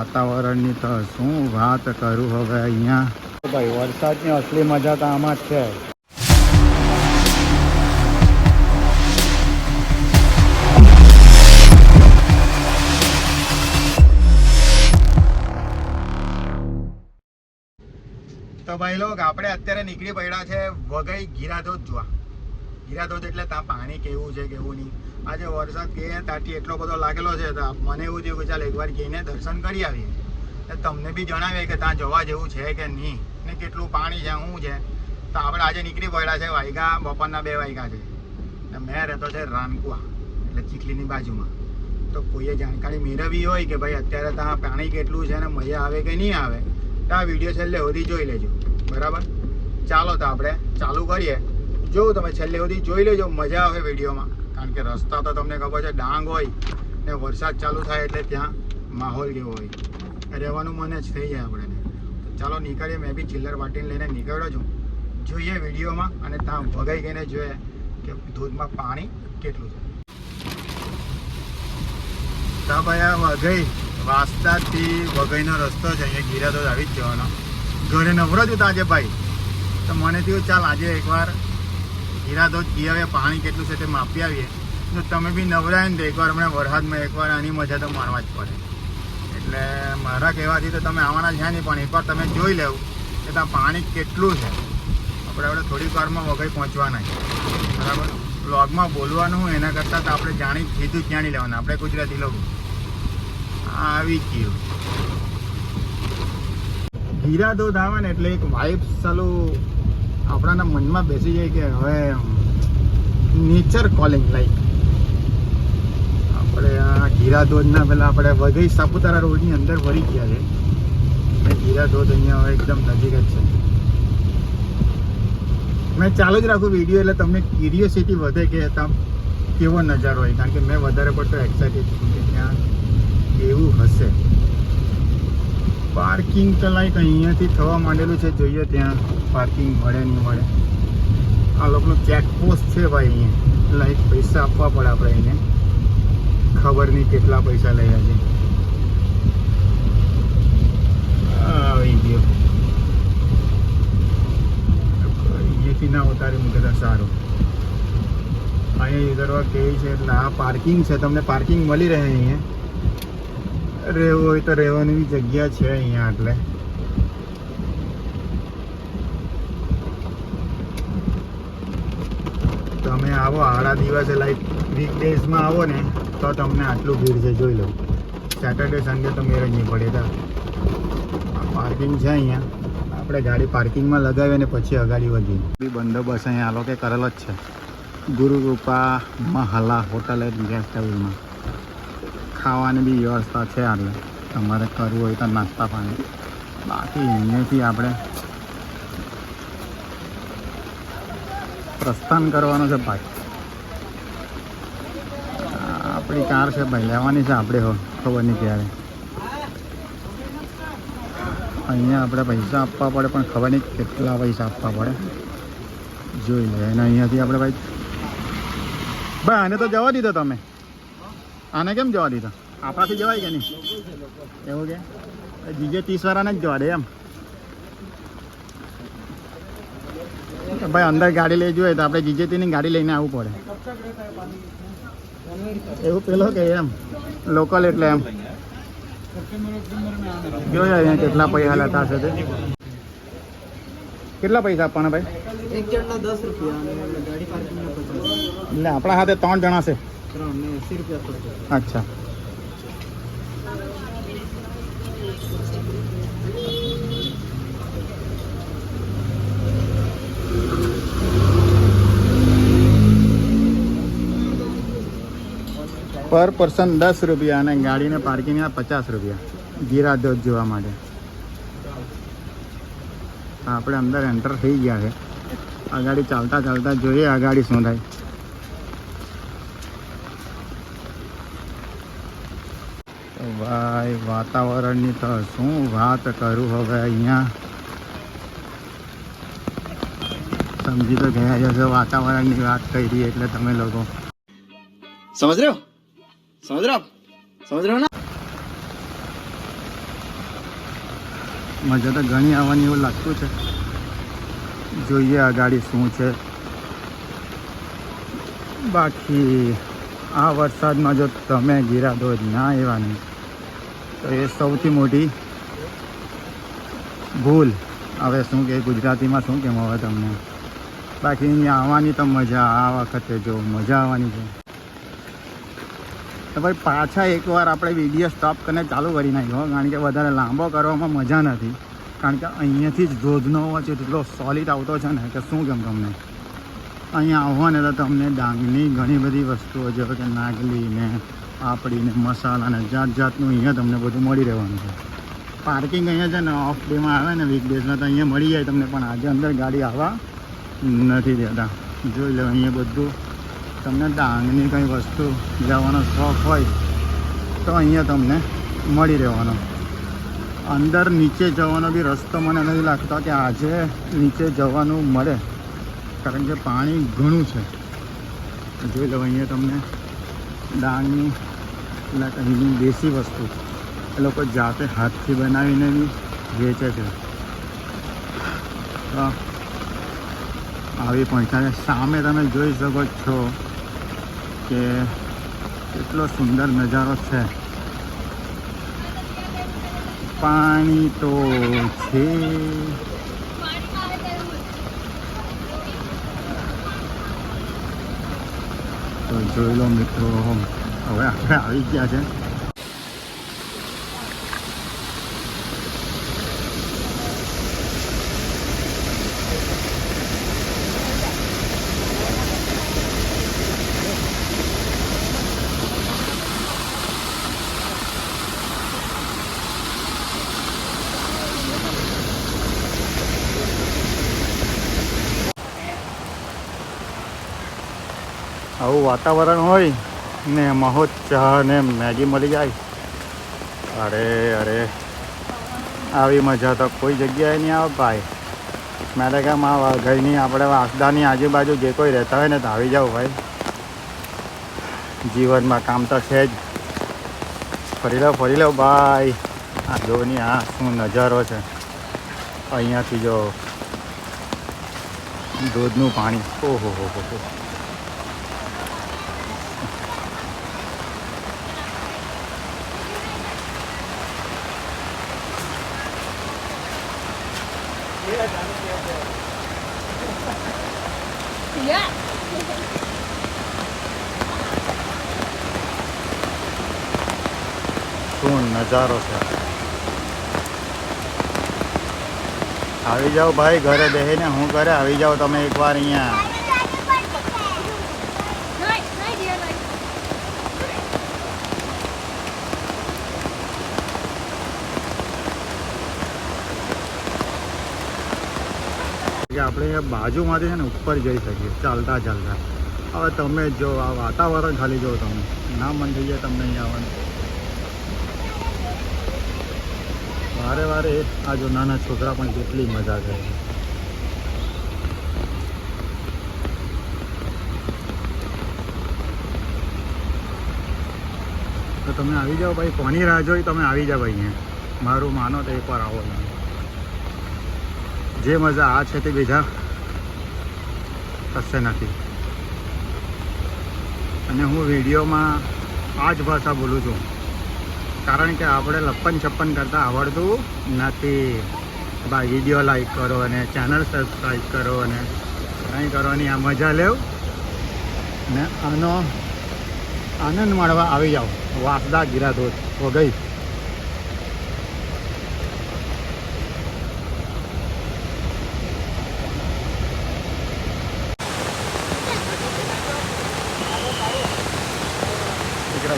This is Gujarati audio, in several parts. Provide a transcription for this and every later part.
વાતાવરણની તો શું વાત કરું હવે અહીંયા? ભાઈ, વરસાદની અસલી મજા તો આમાં જ છે. તો ભાઈ લોક આપણે અત્યારે નીકળી પડ્યા છે વગઈ ગીરાધોધ જોવા. ગીરાધોધ એટલે ત્યાં પાણી કેવું છે, કેવું નહીં. આજે વરસાદ કે ત્યાંથી એટલો બધો લાગેલો છે, તો મને એવું થયું કે ચાલ એકવાર જઈને દર્શન કરી આવીએ. તમને બી જણાવીએ કે ત્યાં જવા જેવું છે કે નહીં, ને કેટલું પાણી છે, શું છે. તો આપણે આજે નીકળી પડ્યા છે વાયગા, બપોરના બે વાયગા છે. ને મેં રહેતો છે રાનકુવા, એટલે ચીખલીની બાજુમાં. તો કોઈએ જાણકારી મેળવવી હોય કે ભાઈ અત્યારે ત્યાં પાણી કેટલું છે ને મજા આવે કે નહીં આવે, તો આ વીડિયો છેલ્લે સુધી જોઈ લેજો. બરાબર? ચાલો તો આપણે ચાલુ કરીએ. જો તમે છેલ્લે સુધી જોઈ લેજો, મજા આવે વિડીયોમાં. કારણ કે રસ્તા તો તમને ખબર છે, ડાંગ હોય ને વરસાદ ચાલુ થાય એટલે ત્યાં માહોલ કેવો હોય. રહેવાનું મને જ થઈ જાય આપણે તો ચાલો નીકળીએ, મેં બી ચિલ્લર વાટીને લઈને નીકળ્યો છું. જોઈએ વિડીયોમાં અને ત્યાં વગાઈ ગઈને જોઈએ કે ધોધમાં પાણી કેટલું છે. તા ભાઈ આ વઘઈ વાસ્તાથી વઘઈનો રસ્તો છે, અહીંયા ગીરાધોધ આવી જ જવાનો. ઘરે નવરો જ આજે ભાઈ. તો મને થયું, ચાલ આજે એકવાર કી આવે પાણી કેટલું છે તે માપી આવીએ. જો તમે બી નવરાય ને તો એકવાર હમણાં વરસાદમાં એકવાર આની મજા તો માણવા જ પડે. એટલે મારા કહેવાથી તો તમે આવવાના છે નહીં, પણ એકવાર તમે જોઈ લેવું કે ત્યાં પાણી કેટલું છે. આપણે આપણે થોડીક વારમાં વગઈ પહોંચવાના છે. બરાબર? બ્લોગમાં બોલવાનું એના કરતાં તો આપણે જાણી સીધું જાણી લેવાનું. આપણે ગુજરાતી લોકો આવી ગયું. હીરાધોધ આવે ને એટલે એક વાઇફ ચાલું આપણાના મનમાં બેસી જાય કે હવે નેચર કોલિંગ લાઈક આપણે આ ગીરા ધોધના પહેલાં આપણે વઘઈ સાપુતારા રોડની અંદર વળી ગયા છે. ગીરા ધોધ અહીંયા હવે એકદમ નજીક જ છે. મેં ચાલુ જ રાખું વીડિયો એટલે તમને ક્યુરિયોસિટી વધે કે તમ કેવો નજારો હોય. કારણ કે મેં વધારે પડતો એક્સાઇટેડ છું કે ત્યાં કેવું હશે. પાર્કિંગ તો લાઈક અહીંયાથી થવા માંડેલું છે, જોઈએ ત્યાં પાર્કિંગ મળે નહીં મળે. આ લોકોનું ચેકપોસ્ટ છે ભાઈ અહીંયા. લાઈક પૈસા આપવા પડે આપણે એને. ખબર નહીં કેટલા પૈસા લઈ છે. આવી ગયો. અહીંયાથી ના ઉતારી મૂકે સારું. અહીંયા ઉતરવા કેવી છે, એટલે આ પાર્કિંગ છે, તમને પાર્કિંગ મળી રહે અહીંયા. રહેવું હોય તો રહેવાની બી જગ્યા છે અહીંયા એટલે. તમે આવો આડા દિવસે લાઈક વીક ડેઝમાં આવો ને, તો તમને આટલું ભીડ છે, જોઈ લો. સેટરડે સન્ડે તો મેળ નહીં પડે તા. પાર્કિંગ છે અહીંયા. આપણે ગાડી પાર્કિંગમાં લગાવીએ ને પછી અગાડી વધીએ. બંદોબસ્ત અહીંયા, આ લોકો કરેલો જ છે. Gururupa Mahala hotel and guest હાઉસમાં. ખાવાની બી વ્યવસ્થા છે એટલે તમારે કરવું હોય તો નાસ્તા પાણી. બાકી અહીંયાથી આપણે પ્રસ્થાન કરવાનું છે ભાઈ. આપણી કાર છે ભાઈ, લેવાની છે આપણે હો ખબર નહીં ક્યારે. અહીંયા આપણે પૈસા આપવા પડે, પણ ખબર નહીં કેટલા પૈસા આપવા પડે. જોઈ લે, અને અહીંયાથી આપણે ભાઈ ભાઈ, આને તો જવા દીધો તમે. આને કેમ જવા દીધા? આપણાથી જવાય કે નહીં? એવું કે? જીજે ત્રીસ વાળાને જ જવા દે એમ. ભાઈ અંદર ગાડી લઈ જોઈએ તો આપણે જીજે ની ગાડી લઈને આવવું પડે. એવું પેલો કે એમ. લોકલ એટલે એમ. જોયા અહીંયા કેટલા પૈસા લેતા હશે તે? કેટલા પૈસા આપવાના ભાઈ? એક જણના દસ રૂપિયા એટલે આપણા હાથે ત્રણ જણા છે. અચ્છા. પર પર્સન દસ રૂપિયા અને ગાડીને પાર્કિંગના પચાસ રૂપિયા. ગીરા ધોધ જોવા માટે. આપણે અંદર એન્ટર થઈ ગયા છે. આ ગાડી ચાલતા ચાલતા જોઈએ, આ ગાડી શું થાય તો ભાઈ વાતાવરણની તો શું વાત કરું હવે અહીંયા? સમજી તો ગયા છો વાતાવરણની વાત કરી એટલે તમે લોકો. સમજ રહ્યો? સમજ રહ્યો? સમજ રહ્યો ના? મજા તો ઘણી આવવાની એવું લાગતું છે. જોઈએ આ ગાડી શું છે. બાકી આ વરસાદમાં જો તમે ગીરા દોજ ના એવાની નહીં. તો એ સૌથી મોટી ભૂલ. હવે શું કે ગુજરાતીમાં શું કેમ હવે તમને? બાકી અહીંયા આવવાની તો મજા આ વખતે જો મજા આવવાની છે. તો ભાઈ પાછા એકવાર આપણે વીડિયો સ્ટોપ કરીને ચાલુ કરી નાખ્યો કારણ કે વધારે લાંબો કરવામાં મજા નથી. કારણ કે અહીંયાથી જ ધોધનો અવાજ એટલો સોલિડ આવતો છે ને કે શું કેમ તમને? અહીંયા આવવાને તો તમને ડાંગની ઘણી બધી વસ્તુઓ, જેવી કે નાગલી ને પાપડી ને મસાલા ને જાત જાતનું અહીંયા તમને બધું મળી રહેવાનું છે. પાર્કિંગ અહીંયા છે ને ઓફ ડેમાં આવે ને વીકડેઝમાં તો અહીંયા મળી જાય તમને, પણ આજે અંદર ગાડી આવવા નથી દેતા. જોઈ લો, અહીંયા બધું તમને ડાંગની કંઈ વસ્તુ લેવાનો શોખ હોય તો અહીંયા તમને મળી રહેવાનો. અંદર નીચે જવાનો બી રસ્તો મને નથી લાગતો કે આજે નીચે જવાનું મળે. કારણ કે પાણી ઘણું છે. જોઈ લો, અહીંયા તમને ડાંગની એટલે અહીંની દેશી વસ્તુ. એ લોકો જાતે હાથથી બનાવીને બી વેચે છે. આવી પહોંચાડે સામે તમે જોઈ શકો છો કે કેટલો સુંદર નજારો છે. પાણી તો છે. તો જોઈ લો મિત્રો. હવે આપણે આવી ગયા છે આવું વાતાવરણ હોય ને મહો ચા ને મેગી મળી જાય. અરે અરે. આવી મજા તો કોઈ જગ્યાએ નહીં આવે ભાઈ. મેં તો કેમ આ ઘરની આપણે વાસદાની આજુબાજુ જે કોઈ રહેતા હોય ને તો આવી જાઓ ભાઈ. જીવનમાં કામ તો છે જ. ફરી લો ફરી લો ભાઈ. આ જોની આ શું નજારો છે. અહીંયાથી જો દૂધનું પાણી. ઓહો, હો હો હો. શું નજારો છે? આવી જાઓ ભાઈ, ઘરે બેસીને હું ઘરે આવી જાઓ તમે એકવાર અહીંયા. આપણે બાજુમાંથી છે ને ઉપર જઈ શકીએ, ચાલતા ચાલતા. હવે તમે જો આ વાતાવરણ ખાલી જો તમે. ના મન થઈ જાય તમને અહીંયા આવવાનું. વારે વારે આ જો નાના છોકરા પણ કેટલી મજા કરે છે. તો તમે આવી જાઓ ભાઈ, કોની રાહ જોઈ તમે આવી જાઓ અહીંયા. મારું માનો તો એકવાર આવો તમે જે મજા આ છે તે બીજા કશે નથી. અને હું વિડીયોમાં આ જ ભાષા બોલું છું. કારણ કે આપણે લપ્પન છપ્પન કરતાં આવડતું નથી. ભાઈ, વીડિયો લાઈક કરો અને ચેનલ સબસ્ક્રાઈબ કરો અને કંઈ કરવાની આ મજા લેવ. ને આનો આનંદ માણવા આવી જાઓ. વાસદા ગીરાધોધ વગઈ આ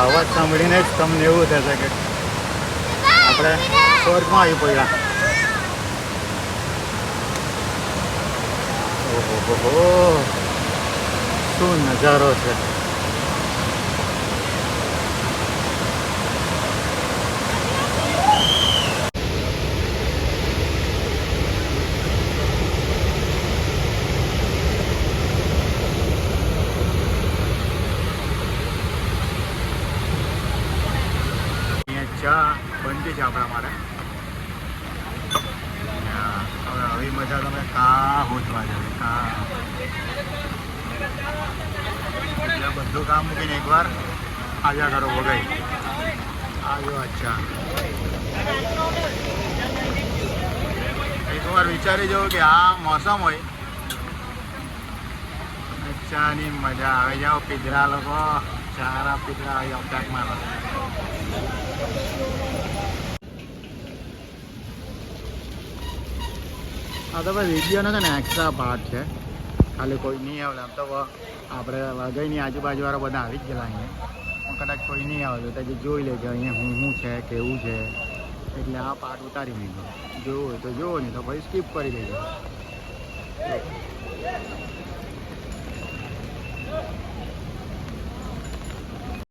અવાજ સાંભળીને જ તમને એવું થશે કે આપણે સ્વર્ગમાં આવી પડ્યા. ઓહો, હો શું નજારો છે ચા બનતી છે આપણા હવે આવી મજા તમે કા હોજવા જાવ કા. એટલે બધું કામ મૂકીને એકવાર આજા કરો વગાઈ. આવ્યો અચ્છા એકવાર વિચારી જવું કે આ મોસમ હોય. ચાની મજા આવે. જાઓ પીધરા લોકો. ચારા પીધરા આવી અપડાક આ તો ભાઈ વિડીયોનો છે ને એક્સ્ટ્રા પાર્ટ છે. ખાલી કોઈ નહીં આવે આમ તો આપણે વઘઈની આજુબાજુવાળા બધા આવી જ ગયેલા અહીંયા. પણ કદાચ કોઈ નહીં આવે તો જોઈ લેજો અહીંયા હું શું છે, કેવું છે. એટલે આ પાર્ટ ઉતારી લીધો જોવો હોય તો જોવો, નહીં તો ભાઈ સ્કીપ કરી લેજો